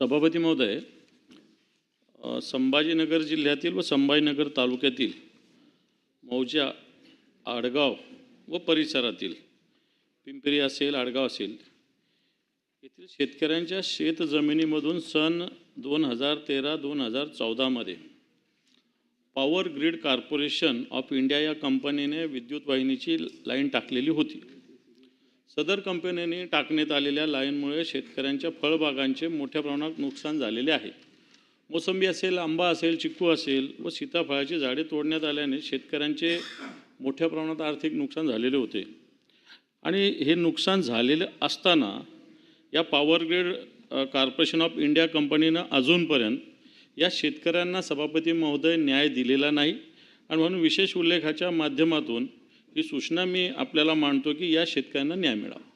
सभापती महोदय संभाजीनगर जिल्ह्यातील व संभाजीनगर तालुक्यातील मौजा आडगाव व परिसरातील पिंपरी असेल आडगाव असेल येथील शेतकऱ्यांच्या शेतजमिनीमधून सन दोन हजार तेरा दोन हजार चौदामध्ये power grid corporation of India या कंपनीने विद्युत वाहिनीची लाईन टाकलेली होती. सदर कंपनीने टाकण्यात आलेल्या लाईनमुळे शेतकऱ्यांच्या फळबागांचे मोठ्या प्रमाणात नुकसान झालेले आहे. मोसंबी असेल आंबा असेल चिक्कू असेल व सीताफळाची झाडे तोडण्यात आल्याने शेतकऱ्यांचे मोठ्या प्रमाणात आर्थिक नुकसान झालेले होते. आणि हे नुकसान झालेलं असताना या power grid corporation of India कंपनीनं अजूनपर्यंत या शेतकऱ्यांना सभापती महोदय न्याय दिलेला नाही. आणि म्हणून विशेष उल्लेखाच्या माध्यमातून ही सूचना मी आपल्याला मांडतो की या शेतकऱ्यांना न्याय मिळावा.